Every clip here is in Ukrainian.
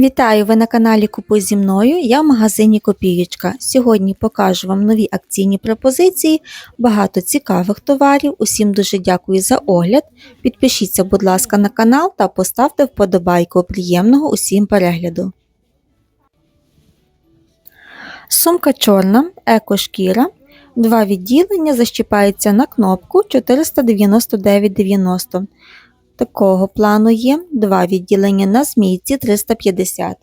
Вітаю! Ви на каналі Купуй зі мною. Я в магазині Копієчка. Сьогодні покажу вам нові акційні пропозиції, багато цікавих товарів. Усім дуже дякую за огляд. Підпишіться, будь ласка, на канал та поставте вподобайку. Приємного усім перегляду. Сумка чорна, екошкіра. Два відділення защіпається на кнопку 499,90. Такого плану є два відділення на змійці 350.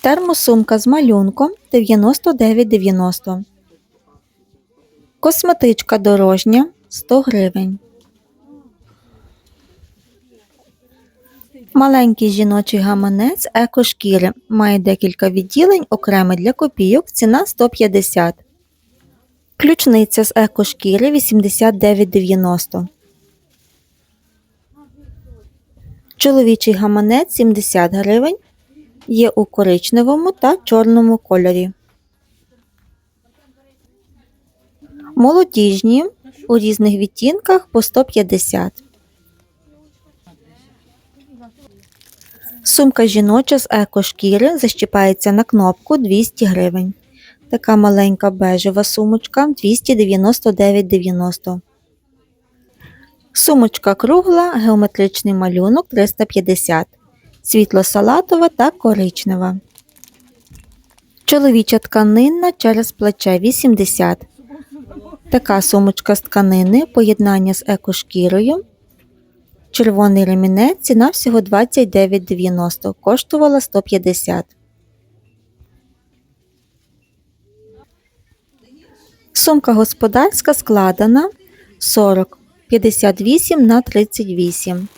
Термосумка з малюнком 99,90. Косметичка дорожня 100 гривень. Маленький жіночий гаманець екошкіри має декілька відділень, окремий для копійок, ціна 150. Ключниця з екошкіри 89,90. Чоловічий гаманець 70 гривень. Є у коричневому та чорному кольорі. Молодіжні у різних відтінках по 150. Сумка жіноча з екошкіри защіпається на кнопку 200 гривень. Така маленька бежева сумочка 299,90. Сумочка кругла, геометричний малюнок 350, світло-салатова та коричнева. Чоловіча тканинна через плече 80. Така сумочка з тканини, поєднання з екошкірою. Червоний ремінець, ціна всього 29,90, коштувала 150. Сумка господарська складена 40 58 на 38.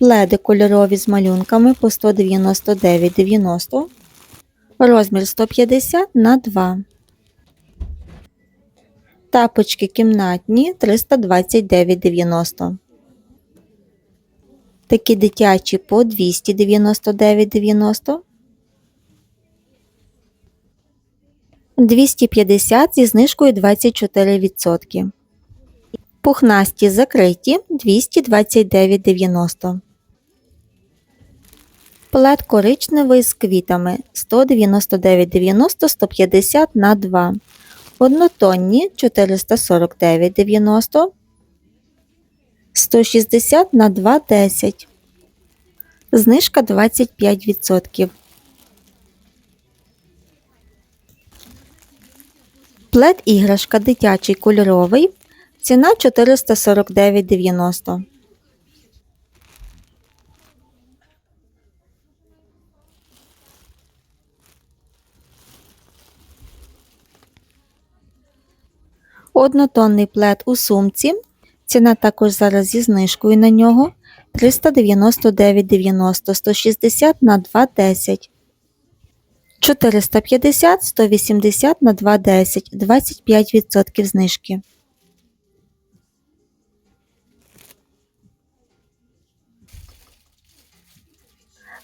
Леди кольорові з малюнками по 199,90. Розмір 150 на 2. Тапочки кімнатні 329,90. Такі дитячі по 299,90. 250 зі знижкою 24%. Пухнасті закриті 229,90. Плед коричневий з квітами 199,90 150 на 2. Однотонні 449,90 160 на 2 10. Знижка 25%. Плед іграшка дитячий кольоровий Ціна 449,90. Однотонний плед у сумці. Ціна також зараз зі знижкою на нього 399,90 160 на 2,10. 450 180 на 2,10 25% знижки.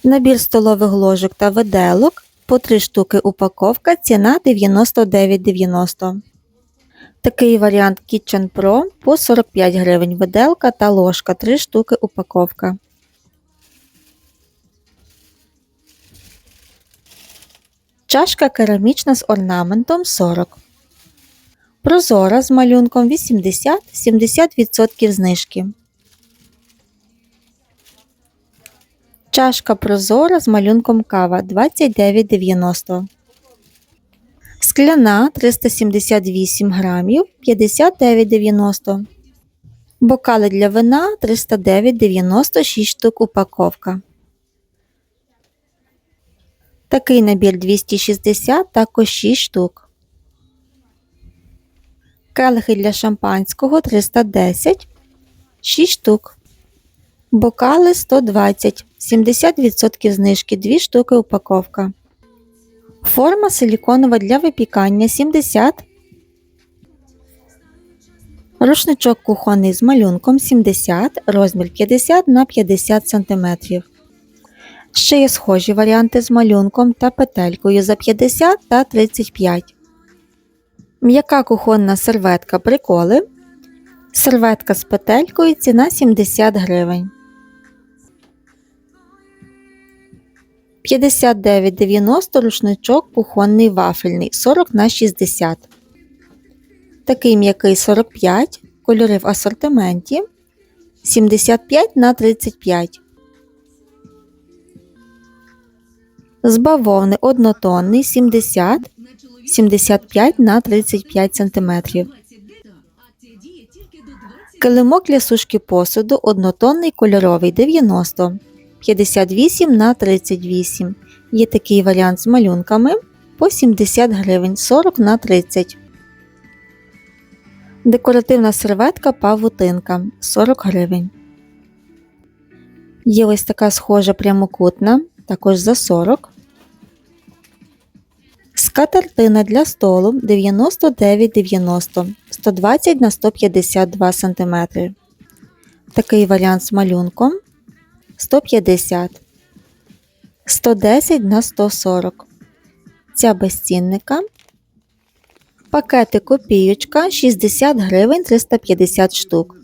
Набір столових ложок та виделок по 3 штуки упаковка, ціна 99,90. Такий варіант Kitchen Pro по 45 гривень виделка та ложка 3 штуки упаковка. Чашка керамічна з орнаментом 40. Прозора з малюнком 80-70% знижки. Чашка прозора з малюнком кава 29,90. Скляна 378 грамів 59,90. Бокали для вина 309,90 6 штук упаковка. Такий набір 260 також 6 штук. Келихи для шампанського 310 6 штук. Бокали 120, 70% знижки 2 штуки упаковка. Форма силіконова для випікання 70. Рушничок кухонний з малюнком 70, розмір 50 на 50 см. Ще є схожі варіанти з малюнком та петелькою за 50 та 35. М'яка кухонна серветка приколи. Серветка з петелькою ціна 70 гривень. 59,90 рушничок кухонний вафельний 40 на 60. Такий м'який 45, кольори в асортименті 75 на 35. З бавовни однотонний 70 75 на 35 см. Килимок для сушки посуду однотонний кольоровий 90 58 на 38. Є такий варіант з малюнками по 70 гривень 40 на 30. Декоративна серветка павутинка 40 гривень. Є ось така схожа прямокутна, також за 40. Скатертина для столу 99,90 120 на 152 см. Такий варіант з малюнком 150 110 на 140. Ця безцінника. Пакети копіючка 60 гривень 350 штук.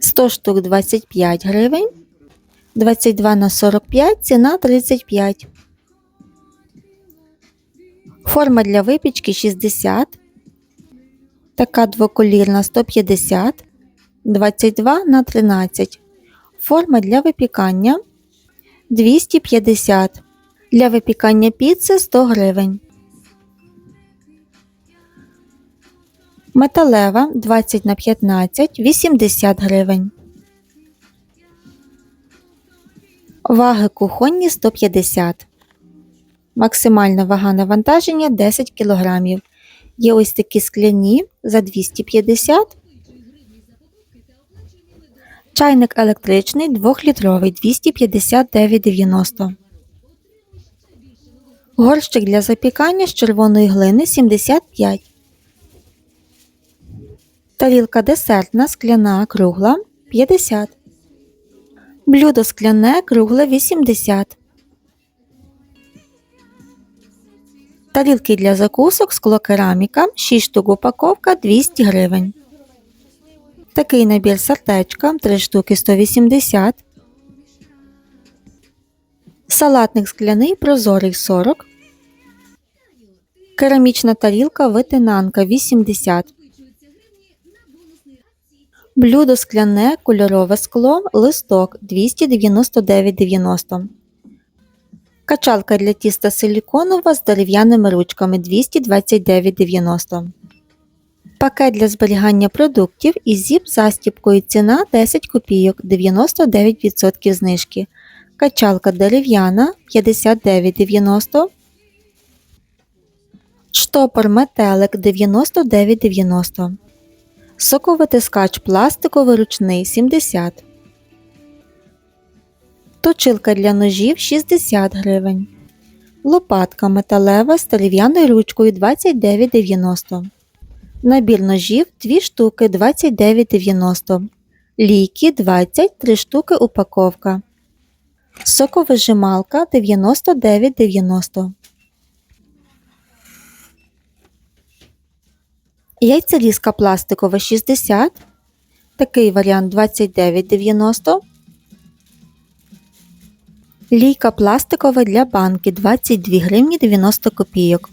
100 штук 25 гривень. 22 на 45 ціна 35. Форма для випічки 60. Така двоколірна 150. 22 на 13. Форма для випікання 250. Для випікання піци 100 гривень. Металева 20 на 15 80 гривень. Ваги кухонні 150. Максимальна вага навантаження 10 кг. Є ось такі скляні за 250 Чайник електричний 2-літровий 259,90. Горщик для запікання з червоної глини 75. Тарілка десертна скляна кругла 50. Блюдо скляне кругле 80. Тарілки для закусок склокераміка 6 штук упаковка 200 гривень. Такий набір сартечка 3 штуки 180. Салатник скляний прозорий 40. Керамічна тарілка витинанка 80. Блюдо скляне кольорове скло листок 299,90. Качалка для тіста силіконова з дерев'яними ручками 229,90. Пакет для зберігання продуктів із зіп застіпкою ціна 10 копійок 99% знижки. Качалка дерев'яна 59,90. Штопор метелик 99,90. Соковитискач пластиковий ручний 70. Точилка для ножів 60 гривень. Лопатка металева з дерев'яною ручкою 29,90. Набір ножів 2 штуки 29,90. Ліки 20 3 штуки упаковка. Соковижималка 99,90. Яйцерізка пластикова 60. Такий варіант 29,90. Лійка пластикова для банки 22 гривні 90 копійок.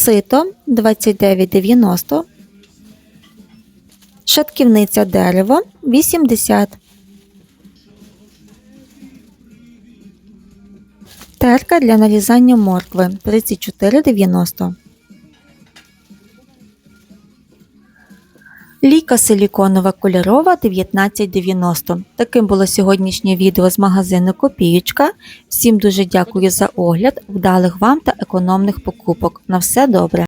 Сито 29,90. Шатківниця дерево 80. Терка для нарізання моркви 34,90. Ліка силіконова кольорова 19,90. Таким було сьогоднішнє відео з магазину Копієчка. Всім дуже дякую за огляд, вдалих вам та економних покупок. На все добре!